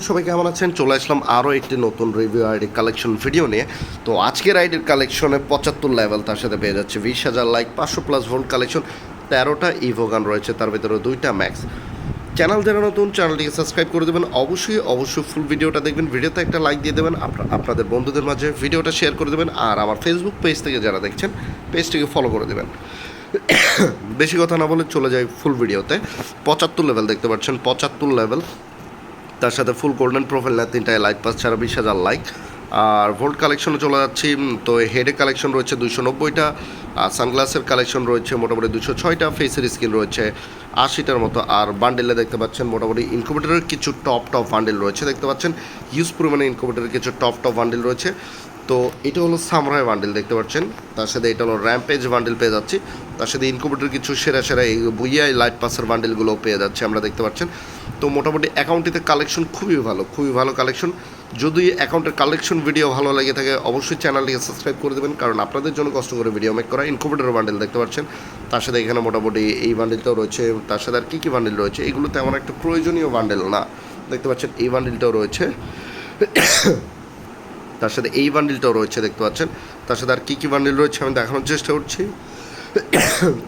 সবাই কেমন আছেন? চলে আসলাম আরও একটি নতুন রিভিউ আইডি কালেকশন ভিডিও নিয়ে। তো আজকের আইডির কালেকশনে পঁচাত্তর লেভেল তার সাথে পেয়ে যাচ্ছে বিশ হাজার লাইক পাঁচশো প্লাস ভোল্ট কালেকশন তেরোটা ইভোগান রয়েছে, তার ভিতরে দুইটা ম্যাক্স চ্যানেল যারা নতুন চ্যানেলটিকে সাবস্ক্রাইব করে দেবেন। অবশ্যই অবশ্যই ফুল ভিডিওটা দেখবেন। ভিডিওতে একটা লাইক দিয়ে দেবেন। আপনা- আপনাদের বন্ধুদের মাঝে ভিডিওটা শেয়ার করে দেবেন। আর আমার ফেসবুক পেজ থেকে যারা দেখছেন পেজটিকে ফলো করে দেবেন। বেশি কথা না বলে চলে যাই ফুল ভিডিওতে পঁচাত্তর লেভেল দেখতে পাচ্ছেন। পঁচাত্তর লেভেল তার সাথে ফুল গোল্ডেন প্রোফাইল না তিনটায় লাইট পাস ছাড়া বিশ হাজার লাইক আর ভোল্ট কালেকশনে চলে যাচ্ছি তো হেডে কালেকশন রয়েছে দুশো নব্বইটা, আর সানগ্লাসের কালেকশন রয়েছে মোটামুটি দুশো ছয়টা ফেসের স্কিন রয়েছে আশিটার মতো। আর বান্ডেলে দেখতে পাচ্ছেন মোটামুটি ইনকুবেটারের কিছু টপ টপ বান্ডেল রয়েছে, দেখতে পাচ্ছেন। ইউজ পরিমাণে ইনকুবেটারের কিছু টপ টপ বান্ডেল রয়েছে। তো এটা হলো সামরাই বান্ডেল দেখতে পাচ্ছেন। তার সাথে এটা হলো র্যাম্পেজ বান্ডেল পেয়ে যাচ্ছি। তার সাথে ইনকুবেটার কিছু সেরা সেরা এই বুইয়াই লাইট পাসের বান্ডেলগুলো পেয়ে যাচ্ছে আমরা, দেখতে পাচ্ছেন। তো মোটামুটি অ্যাকাউন্টটিতে কালেকশন খুবই ভালো খুবই ভালো কালেকশন যদি অ্যাকাউন্টের কালেকশন ভিডিও ভালো লেগে থাকে, অবশ্যই চ্যানেলটিকে সাবস্ক্রাইব করে দেবেন। কারণ আপনাদের জন্য কষ্ট করে ভিডিও মেক করা ইনকুবেটার বান্ডেল দেখতে পাচ্ছেন। তার সাথে এখানে মোটামুটি এই বান্ডেলটাও রয়েছে, তার সাথে আর কী কী বান্ডেল রয়েছে এগুলো তেমন একটা প্রয়োজনীয় বান্ডেল না। দেখতে পাচ্ছেন, এই বান্ডেলটাও রয়েছে। তার সাথে এই বান্ডিলটাও রয়েছে, দেখতে পাচ্ছেন। তার সাথে আর কী কী বান্ডিল রয়েছে আমি দেখানোর চেষ্টা করছি।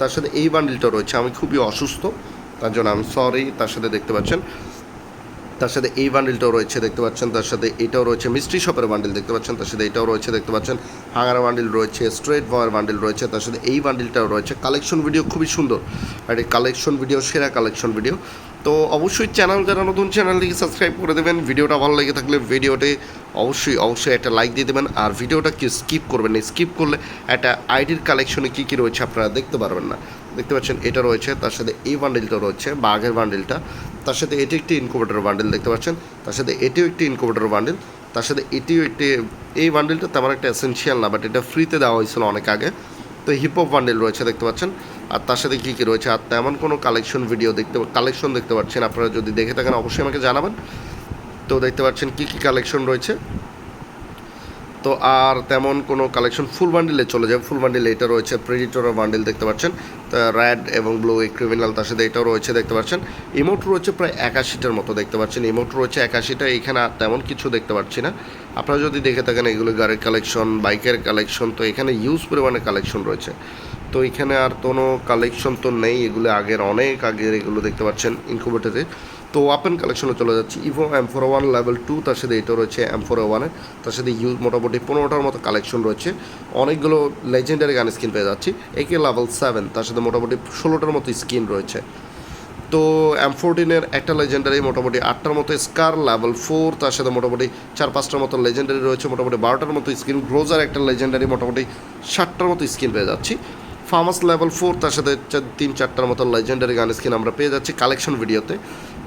তার সাথে এই বান্ডিলটাও রয়েছে, আমি খুবই অসুস্থ, তার জন্য আমি সরি তার সাথে দেখতে পাচ্ছেন। তার সাথে এই বান্ডিলটাও রয়েছে, দেখতে পাচ্ছেন। তার সাথে এটাও রয়েছে মিস্ট্রি শপের বান্ডিল দেখতে পাচ্ছেন। তার সাথে এটাও রয়েছে, দেখতে পাচ্ছেন। হাঙ্গারা বান্ডিল রয়েছে স্ট্রেট বয়ের বান্ডিল রয়েছে, তার সাথে এই বান্ডিলটাও রয়েছে। কালেকশন ভিডিও খুবই সুন্দর, আর এই কালেকশন ভিডিও সেরা কালেকশন ভিডিও তো অবশ্যই চ্যানেল যারা নতুন চ্যানেলটিকে সাবস্ক্রাইব করে দেবেন। ভিডিওটা ভালো লেগে থাকলে ভিডিওতে অবশ্যই অবশ্যই একটা লাইক দিয়ে দেবেন। আর ভিডিওটা কি স্কিপ করবেন না। স্কিপ করলে একটা আইডির কালেকশনে কী কী রয়েছে আপনারা দেখতে পারবেন না। দেখতে পাচ্ছেন, এটা রয়েছে, তার সাথে এই বান্ডিলটা রয়েছে বাঘের বান্ডিলটা তার সাথে এটি একটি ইনকুবেটর বান্ডিল দেখতে পাচ্ছেন। তার সাথে এটিও একটি ইনকুবেটর বান্ডিল তার সাথে এটিও একটি, এই বান্ডিলটা তেমন একটা এসেন্সিয়াল না বাট এটা ফ্রিতে দেওয়া হয়েছিল অনেক আগে। তো হিপ হিপহপ বান্ডিল রয়েছে, দেখতে পাচ্ছেন। আর তার সাথে কী কী রয়েছে? আর তেমন কোনো কালেকশন ভিডিও দেখতে কালেকশন দেখতে পাচ্ছেন? আপনারা যদি দেখে থাকেন, অবশ্যই আমাকে জানাবেন। তো দেখতে পাচ্ছেন কী কী কালেকশন রয়েছে। তো আর তেমন কোনো কালেকশন ফুল বান্ডিলে চলে যায় ফুল বান্ডিলে এটা রয়েছে প্রেডিটরের বান্ডিল দেখতে পাচ্ছেন। র্যাড এবং ব্লু এই ক্রিমিনাল তার সাথে এটাও রয়েছে দেখতে পাচ্ছেন। ইমোট রয়েছে প্রায় একাশিটার মতো দেখতে পাচ্ছেন। ইমোট রয়েছে একাশিটা, এখানে আর তেমন কিছু দেখতে পাচ্ছি না। আপনারা যদি দেখে থাকেন, এগুলো গাড়ির কালেকশন বাইকের কালেকশন তো এখানে ইউজ পরিমাণে কালেকশন রয়েছে। তো এখানে আর কোনো কালেকশন তো নেই, এগুলো আগের অনেক আগের, এগুলো দেখতে পাচ্ছেন ইনকুবেটারে তো ওয়াপেন কালেকশনে চলে যাচ্ছি। Evo M four one level two তার সাথে এটাও রয়েছে এম ফোর ওয়ানের তার সাথে ইউজ মোটামুটি পনেরোটার মতো কালেকশন রয়েছে। অনেকগুলো লেজেন্ডারি গান স্কিন পেয়ে যাচ্ছি। একে লেভেল সেভেন তার সাথে মোটামুটি ষোলোটার মতো স্কিন রয়েছে। তো এম ফোরটিনের একটা লেজেন্ডারি মোটামুটি আটটার মতো স্কার লেভেল ফোর তার সাথে মোটামুটি চার, পাঁচটার মতো লেজেন্ডারি রয়েছে। মোটামুটি বারোটার মতো স্কিন গ্রোজার একটা লেজেন্ডারি মোটামুটি ষাটটার মতো স্কিন পেয়ে যাচ্ছি। ফার্মাস লেভেল ফোর, তার সাথে তিন চারটার মতো লেজেন্ডারি গান স্কিন আমরা পেয়ে যাচ্ছি কালেকশন ভিডিওতে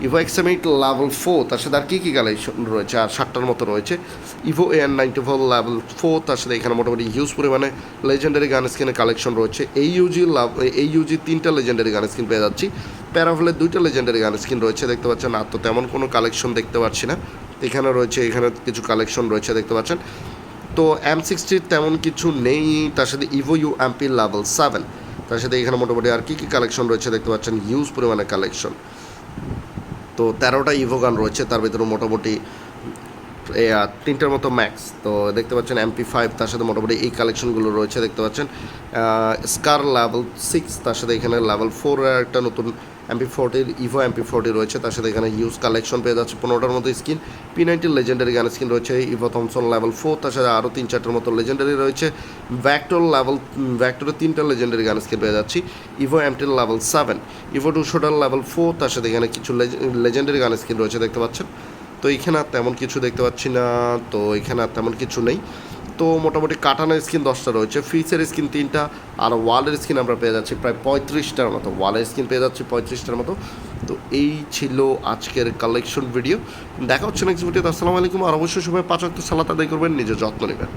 ইভো এক্সামিট লেভেল ফোর তার সাথে আর কী কী কালেকশন রয়েছে? আর সাতটার মতো রয়েছে। Evo N ninety four level four তার সাথে এখানে মোটামুটি হিউজ পরিমাণে লেজেন্ডারি গান স্কিনের কালেকশন রয়েছে। এই ইউজি লাভ এই ইউজি তিনটা লেজেন্ডারি গান স্কিন পেয়ে যাচ্ছি। প্যারাফলের দুইটা লেজেন্ডারি গান স্কিন রয়েছে, দেখতে পাচ্ছেন। আর তো তেমন কোনো কালেকশন দেখতে পাচ্ছি না। এখানে রয়েছে, এখানে কিছু কালেকশন রয়েছে, দেখতে পাচ্ছেন। তো এম সিক্সটির তেমন কিছু নেই, তার সাথে evo U MP level seven তার সাথে এখানে মোটামুটি আর কী কী কালেকশন রয়েছে দেখতে পাচ্ছেন? হিউজ পরিমাণে কালেকশন তো তেরোটা ইভো গান রয়েছে, তার ভিতরে মোটামুটি তিনটার মতো ম্যাক্স তো দেখতে পাচ্ছেন এমপি ফাইভ তার সাথে মোটামুটি এই কালেকশনগুলো রয়েছে, দেখতে পাচ্ছেন। স্কার লেভেল সিক্স তার সাথে এখানে লেভেল ফোর একটা নতুন এমপি ফোরটির ইভো এমপি ফোরটি রয়েছে। তার সাথে এখানে হিউজ কালেকশন পেয়ে যাচ্ছে। পনেরোটার মতো স্কিন পি নাইনটির লেজেন্ডারি গান স্কিন রয়েছে। ইভো থমসন লেভেল ফোর তার সাথে আরও তিন চারটার মতো লেজেন্ডারি রয়েছে। ভ্যাক্টর লেভেল ভ্যাক্টরের তিনটা লেজেন্ডারি গান স্কিন পেয়ে যাচ্ছি। ইভো এমটির লেভেল সেভেন ইভো টু শোটার লেভেল ফোর তার সাথে এখানে কিছু লেজেন্ডারি গান স্কিন রয়েছে, দেখতে পাচ্ছেন? তো এখানে আর তেমন কিছু দেখতে পাচ্ছি না। তো এখানে আর তেমন কিছু নেই। তো মোটামুটি কাটানোর স্কিন দশটা রয়েছে, ফিসের স্কিন তিনটা আর ওয়ালের স্কিন আমরা পেয়ে যাচ্ছি প্রায় পঁয়ত্রিশটার মতো, ওয়ালের স্কিন পেয়ে যাচ্ছি পঁয়ত্রিশটার মতো। তো এই ছিল আজকের কালেকশন ভিডিও দেখা হচ্ছে নেক্সট ভিডিওতে আসসালামু আলাইকুম। আর অবশ্যই সবাই পাঁচ অক্ট সালাত আদায় করবেন, নিজের যত্ন নেবেন।